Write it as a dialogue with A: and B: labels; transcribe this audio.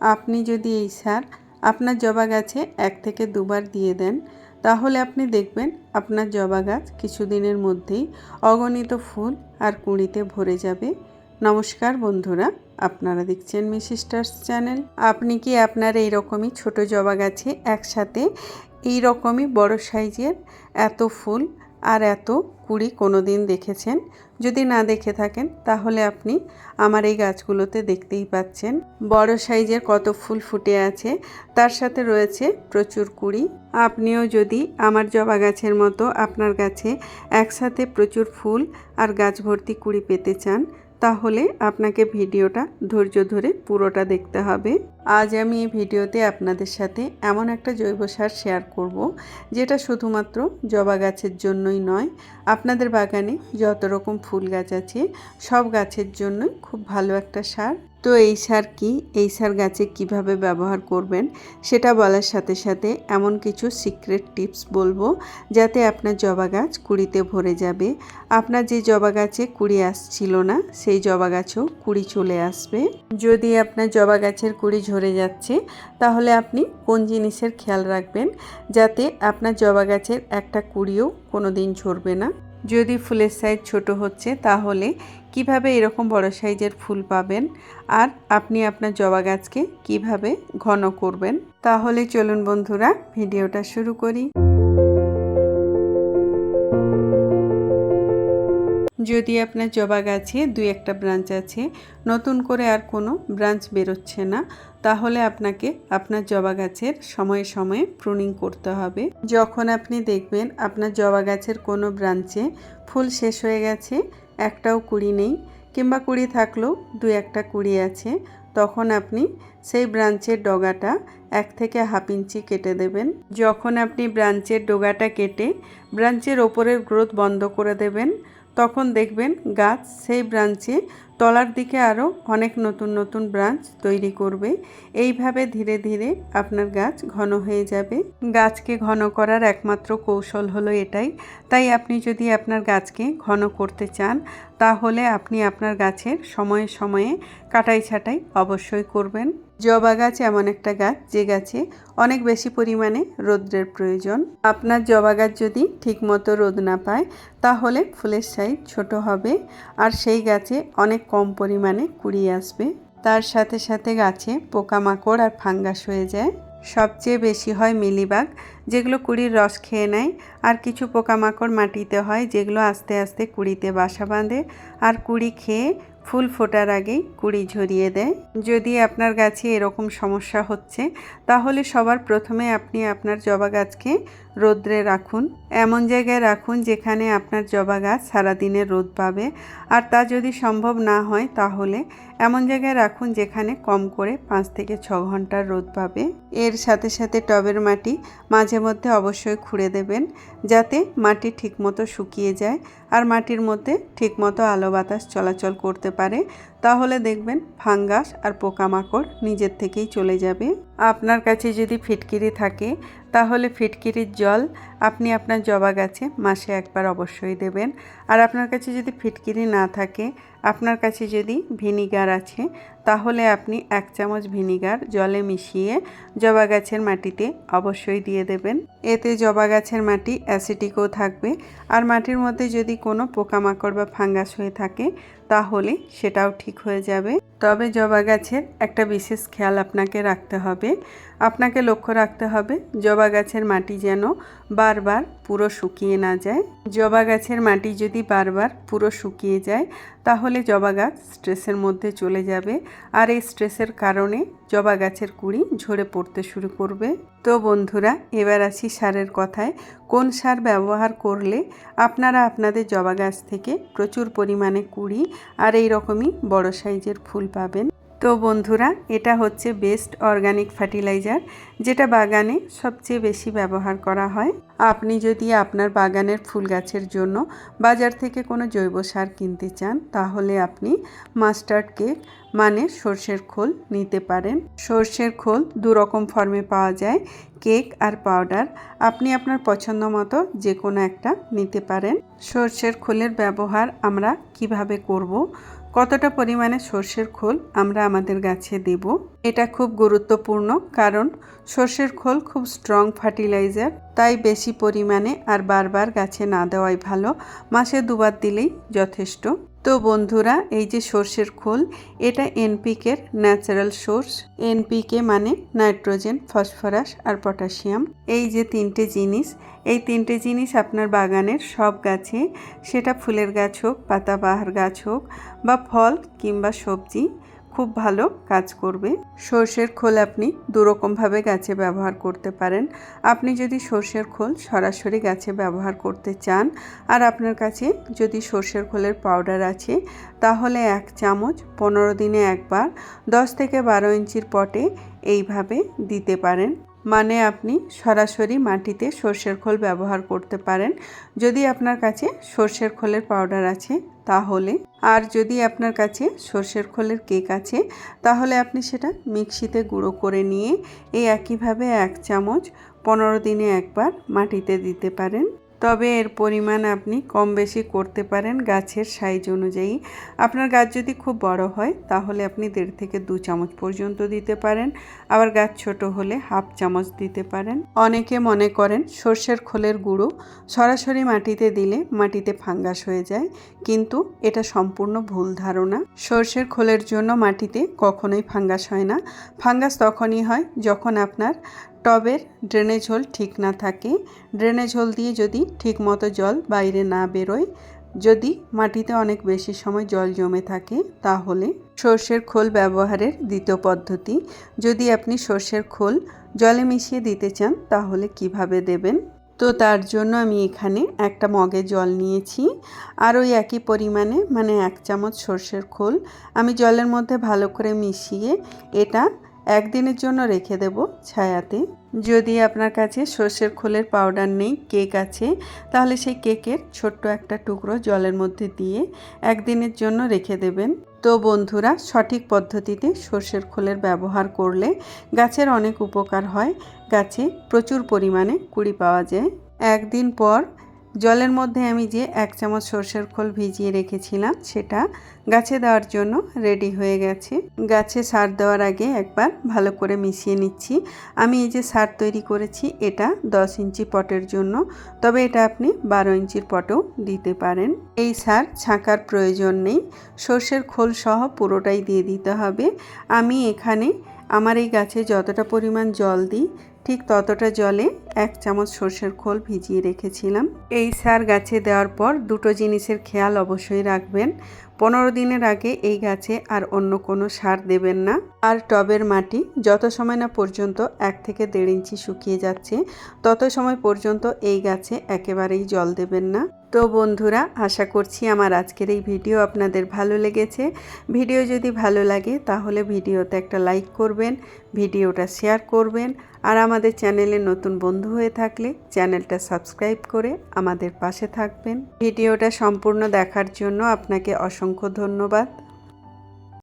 A: আপনি যদি এই সার আপনার জবা গাছে এক থেকে দুবার দিয়ে দেন, তাহলে আপনি দেখবেন আপনার জবা গাছ কিছুদিনের মধ্যেই অগণিত ফুল আর কুঁড়িতে ভরে যাবে। নমস্কার বন্ধুরা, আপনারা দেখছেন মিসিস্টার্স চ্যানেল। আপনি কি আপনার এই রকমই ছোট জবা গাছে একসাথে এই রকমই বড় সাইজের এত ফুল আর এত কুড়ি কোনো দিন দেখেছেন? যদি না দেখে থাকেন, তাহলে আপনি আমার এই গাছগুলোতে দেখতেই পাচ্ছেন। বড় সাইজের কত ফুল ফুটে আছে, তার সাথে রয়েছে প্রচুর কুড়ি। আপনিও যদি আমার জবা গাছের মতো আপনার গাছে একসাথে প্রচুর ফুল আর গাছ ভর্তি কুড়ি পেতে চান, তাহলে আপনাকে ভিডিওটা ধৈর্য ধরে পুরোটা দেখতে হবে। আজ আমি এই ভিডিওতে আপনাদের সাথে এমন একটা জৈব সার শেয়ার করব, যেটা শুধুমাত্র জবা গাছের জন্যই নয়, আপনাদের বাগানে যত রকম ফুল গাছ আছে, সব গাছের জন্যই খুব ভালো একটা সার। তো এই সার কি? এই সার গাছে কীভাবে ব্যবহার করবেন? সেটা বলার সাথে সাথে এমন কিছু সিক্রেট টিপস বলব, যাতে আপনার জবা গাছ কুড়িতে ভরে যাবে। আপনার যে জবা গাছে কুড়ি আসছিল না, সেই জবা গাছেও কুড়ি চলে আসবে। যদি আপনার জবা গাছের কুড়ি ঝরে যাচ্ছে, তাহলে আপনি কোন জিনিসের খেয়াল রাখবেন যাতে আপনার জবা গাছের একটা কুড়িও কোনো দিন ঝরবে না? যদি ফুলের সাইজ ছোট হচ্ছে, তাহলে কীভাবে এরকম বড় সাইজের ফুল পাবেন? আর আপনি আপনার জবা গাছকে কীভাবে ঘন করবেন? তাহলে চলুন বন্ধুরা, ভিডিওটা শুরু করি। যদি আপনার জবা গাছে দুই একটা ব্রাঞ্চ আছে, নতুন করে আর কোনো ব্রাঞ্চ বেরোচ্ছে না, তাহলে আপনাকে আপনার জবা গাছের সময়ে সময়ে প্রুনিং করতে হবে। যখন আপনি দেখবেন আপনার জবা গাছের কোনো ব্রাঞ্চে ফুল শেষ হয়ে গেছে, একটাও কুড়ি নেই, কিংবা কুড়ি থাকলেও দু একটা কুড়ি আছে, তখন আপনি সেই ব্রাঞ্চের ডগাটা এক থেকে হাফ ইঞ্চি কেটে দেবেন। যখন আপনি ব্রাঞ্চের ডোগাটা কেটে ব্রাঞ্চের ওপরের গ্রোথ বন্ধ করে দেবেন তখন দেখবেন গাছ সেই ব্রাঞ্চে তলার দিকে আরও অনেক নতুন নতুন ব্রাঞ্চ তৈরি করবে। এইভাবে ধীরে ধীরে আপনার গাছ ঘন হয়ে যাবে। গাছকে ঘন করার একমাত্র কৌশল হলো এটাই। তাই আপনি যদি আপনার গাছকে ঘন করতে চান, তাহলে আপনি আপনার গাছের সময়ে সময়ে কাটাই ছাটাই অবশ্যই করবেন। জবা গাছ এমন একটা গাছ যে গাছে অনেক বেশি পরিমাণে রৌদ্রের প্রয়োজন। আপনার জবা গাছ যদি ঠিকমতো রোদ না পায়, তাহলে ফুলের সাইজ ছোট হবে আর সেই গাছে অনেক কম পরিমাণে কুড়ি আসবে। তার সাথে সাথে গাছে পোকামাকড় আর ফাঙ্গাস হয়ে যায়। সবচেয়ে বেশি হয় মিলিবাগ, যেগুলো কুড়ির রস খেয়ে নেয়। আর কিছু পোকামাকড় মাটিতে হয়, যেগুলো আস্তে আস্তে কুড়িতে বাসা বাঁধে। আর কুড়ি খেয়ে ফুল ফোটার আগে কুড়ি ঝরিয়ে দেয়। যদি আপনার গাছে এরকম সমস্যা হচ্ছে, তাহলে সবার প্রথমে আপনি আপনার জবা গাছকে রোদ্রে রাখুন। এমন জায়গায় রাখুন যেখানে আপনার জবা গাছ সারাদিনে রোদ পাবে। আর তা যদি সম্ভব না হয় তাহলে এমন জায়গায় রাখুন যেখানে কম করে পাঁচ থেকে ছ ঘণ্টার রোদ পাবে। এর সাথে সাথে টবের মাটি মাঝে মধ্যে অবশ্যই খুঁড়ে দেবেন যাতে মাটি ঠিকমতো শুকিয়ে যায় আর মাটির মধ্যে ঠিকমতো আলো বাতাস চলাচল করতে পারে। তাহলে দেখবেন ফাঙ্গাস আর পোকামাকড় নিজের থেকেই চলে যাবে। আপনার কাছে যদি ফিটকিরি থাকে তাহলে ফিটকিরির জল আপনি আপনার জবা গাছে, মাসে একবার অবশ্যই দেবেন। আর আপনার কাছে যদি ফিটকিরি না থাকে, আপনার কাছে যদি ভিনিগার আছে, তাহলে আপনি এক চামচ ভিনিগার জলে মিশিয়ে জবা গাছের মাটিতে অবশ্যই দিয়ে দেবেন। এতে জবা গাছের মাটি অ্যাসিটিকও থাকবে। আর মাটির মধ্যে যদি কোনো পোকামাকড় বা ফাঙ্গাস হয়ে থাকে, তাহলে সেটাও ঠিক হয়ে যাবে। তবে জবা গাছের একটা বিশেষ খেয়াল আপনাকে রাখতে হবে। আপনাকে লক্ষ্য রাখতে হবে, জবা গাছের মাটি যেন বারবার পুরো শুকিয়ে না যায়। জবা গাছের মাটি যদি বারবার পুরো শুকিয়ে যায়, তাহলে জবা গাছ স্ট্রেসের মধ্যে চলে যাবে। আর এই স্ট্রেসের কারণে জবা গাছের কুড়ি ঝরে পড়তে শুরু করবে। তো বন্ধুরা, এবার আসি সারের কথায়। কোন সার ব্যবহার করলে আপনারা আপনাদের জবা গাছ থেকে প্রচুর পরিমাণে কুড়ি আর এই রকমই বড় সাইজের ফুল পাবেন? তো বন্ধুরা, এটা হচ্ছে বেস্ট অর্গানিক ফার্টিলাইজার, যেটা বাগানে সবচেয়ে বেশি ব্যবহার করা হয়। আপনি যদি আপনার বাগানের ফুল গাছের জন্য বাজার থেকে কোনো জৈব সার কিনতে চান, তাহলে আপনি মাস্টার্ড কেক মানে সর্ষের খোল নিতে পারেন। সর্ষের খোল দু রকম ফর্মে পাওয়া যায়, কেক আর পাউডার আপনি আপনার পছন্দ মতো যে কোনো একটা নিতে পারেন। সর্ষের খোলের ব্যবহার আমরা কীভাবে করব? কতটা পরিমাণে সর্ষের খোল আমরা আমাদের গাছে দেব? এটা খুব গুরুত্বপূর্ণ কারণ সর্ষের খোল খুব স্ট্রং ফার্টিলাইজার তাই বেশি পরিমাণে আর বারবার গাছে না দেওয়াই ভালো। মাসে দুবার দিলেই যথেষ্ট। তো বন্ধুরা, এই যে সর্ষের খোল, এটা এনপিকের ন্যাচারাল সোর্স এনপিকে মানে নাইট্রোজেন, ফসফরাস আর পটাশিয়াম। এই যে তিনটে জিনিস, এই তিনটে জিনিস আপনার বাগানের সব গাছে, সেটা ফুলের গাছ হোক পাতাবাহার গাছ হোক বা ফল কিংবা সবজি খুব ভালো কাজ করবে। সর্ষের খোল আপনি দুরকমভাবে গাছে ব্যবহার করতে পারেন। আপনি যদি সর্ষের খোল সরাসরি গাছে ব্যবহার করতে চান, আর আপনার কাছে যদি সর্ষের খোলের পাউডার আছে, তাহলে এক চামচ পনেরো দিনে একবার দশ থেকে বারো ইঞ্চির পটে এইভাবে দিতে পারেন। মানে আপনি সরাসরি মাটিতে সর্ষের খোল ব্যবহার করতে পারেন। যদি আপনার কাছে সর্ষের খোলের পাউডার আছে, তাহলে। আর যদি আপনার কাছে সর্ষের খোলের কেক আছে, তাহলে আপনি সেটা মিক্সিতে গুঁড়ো করে নিয়ে এই একইভাবে এক চামচ পনেরো দিনে একবার মাটিতে দিতে পারেন। তবে এর পরিমাণ আপনি কম বেশি করতে পারেন গাছের সাইজ অনুযায়ী। আপনার গাছ যদি খুব বড় হয়, তাহলে আপনি দেড় থেকে দু চামচ পর্যন্ত দিতে পারেন। আবার গাছ ছোট হলে হাফ চামচ দিতে পারেন। অনেকে মনে করেন সর্ষের খোলের গুঁড়ো সরাসরি মাটিতে দিলে মাটিতে ফাঙ্গাস হয়ে যায়, কিন্তু এটা সম্পূর্ণ ভুল ধারণা। সর্ষের খোলের জন্য মাটিতে কখনোই ফাঙ্গাস হয় না। ফাঙ্গাস তখনই হয় যখন আপনার টবের ড্রেনেজ হোল ঠিক না থাকে, ড্রেনেজ হোল দিয়ে যদি ঠিক মতো জল বাইরে না বেরোয়, যদি মাটিতে অনেক বেশি সময় জল জমে থাকে, তাহলে সর্ষের খোল ব্যবহারের দ্বিতীয় পদ্ধতি। যদি আপনি সর্ষের খোল জলে মিশিয়ে দিতে চান, তাহলে কীভাবে দেবেন? তো তার জন্য আমি এখানে একটা মগে জল নিয়েছি, আর ওই একই পরিমাণে মানে এক চামচ সর্ষের খোল। আমি জলের মধ্যে ভালো করে মিশিয়ে এটা একদিনের জন্য রেখে দেব ছায়াতে। যদি আপনার কাছে সর্ষের খোলের পাউডার নেই, কেক আছে, তাহলে সেই কেকের ছোট্ট একটা টুকরো জলের মধ্যে দিয়ে একদিনের জন্য রেখে দেবেন। তো বন্ধুরা, সঠিক পদ্ধতিতে সর্ষের খোলের ব্যবহার করলে গাছের অনেক উপকার হয়। গাছে প্রচুর পরিমাণে কুড়ি পাওয়া যায়। একদিন পর জলের মধ্যে আমি যে এক চামচ সর্ষের খোল ভিজিয়ে রেখেছিলাম, সেটা গাছে দেওয়ার জন্য রেডি হয়ে গেছে। গাছে সার দেওয়ার আগে একবার ভালো করে মিশিয়ে নিচ্ছি। আমি এই যে সার তৈরি করেছি, এটা দশ ইঞ্চি পটের জন্য, তবে এটা আপনি বারো ইঞ্চির পটেও দিতে পারেন। এই সার ছাঁকার প্রয়োজন নেই। সর্ষের খোল সহ পুরোটাই দিয়ে দিতে হবে। আমি এখানে আমার এই গাছে যতটা পরিমাণ জল দিই, ঠিক ততটা জলে এক চামচ সর্ষের খোল ভিজিয়ে রেখেছিলাম। এই সার গাছে দেওয়ার পর দুটো জিনিসের খেয়াল অবশ্যই রাখবেন। পনেরো দিনের আগে এই গাছে আর অন্য কোনো সার দেবেন না। আর টবের মাটি যত সময় না পর্যন্ত এক থেকে দেড় ইঞ্চি শুকিয়ে যাচ্ছে, তত সময় পর্যন্ত এই গাছে একেবারেই জল দেবেন না। তো বন্ধুরা, আশা করছি আমার আজকের এই ভিডিও আপনাদের ভালো লেগেছে। ভিডিও যদি ভালো লাগে তাহলে ভিডিওতে একটা লাইক করবেন, ভিডিওটা শেয়ার করবেন, আর আমাদের চ্যানেলে নতুন বন্ধু হয়ে থাকলে চ্যানেলটা সাবস্ক্রাইব করে আমাদের পাশে থাকবেন। ভিডিওটা সম্পূর্ণ দেখার জন্য আপনাকে অসংখ্য ধন্যবাদ।